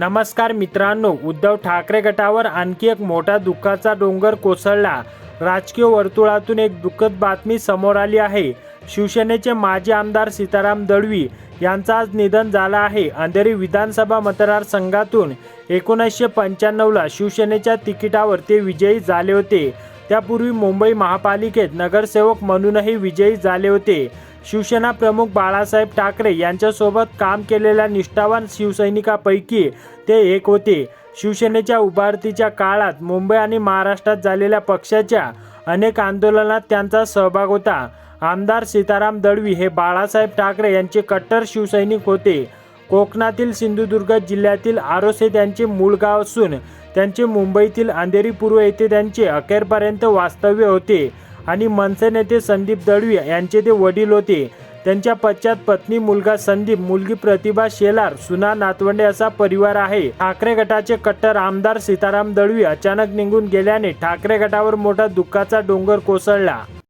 नमस्कार मित्रांनो उद्धव ठाकरे गटावर आणखी एक मोठा दुःखाचा डोंगर कोसळला. राजकीय वर्तुळातून एक दुःखद बातमी समोर आली आहे. शिवसेनेचे माजी आमदार सीताराम दळवी यांचं आज निधन झालं आहे. अंधेरी विधानसभा मतदारसंघातून एकोणीसशे पंच्याण्णवला शिवसेनेच्या तिकिटावर ते विजयी झाले होते. त्यापूर्वी मुंबई महापालिकेत नगरसेवक म्हणूनही विजयी झाले होते. शिवसेना प्रमुख बाळासाहेब ठाकरे यांच्यासोबत काम केलेल्या निष्ठावान शिवसैनिकापैकी ते एक होते. शिवसेनेच्या उभारतीच्या काळात मुंबई आणि महाराष्ट्रात झालेल्या पक्षाच्या अनेक आंदोलनात त्यांचा सहभाग होता. आमदार सीताराम दळवी हे बाळासाहेब ठाकरे यांचे कट्टर शिवसैनिक होते. कोकणातील सिंधुदुर्ग जिल्ह्यातील आरोस हे त्यांचे मूळ गाव असून त्यांचे मुंबईतील अंधेरी पूर्व येथे त्यांचे अखेरपर्यंत वास्तव्य होते. आणि मनसे नेते संदीप दळवी यांचे ते वडील होते. त्यांच्या पश्चात पत्नी मुलगा संदीप मुलगी प्रतिभा शेलार सुना नातवंडे असा परिवार आहे. ठाकरे गटाचे कट्टर आमदार सीताराम दळवी अचानक निघून गेल्याने ठाकरे गटावर मोठा दुःखाचा डोंगर कोसळला.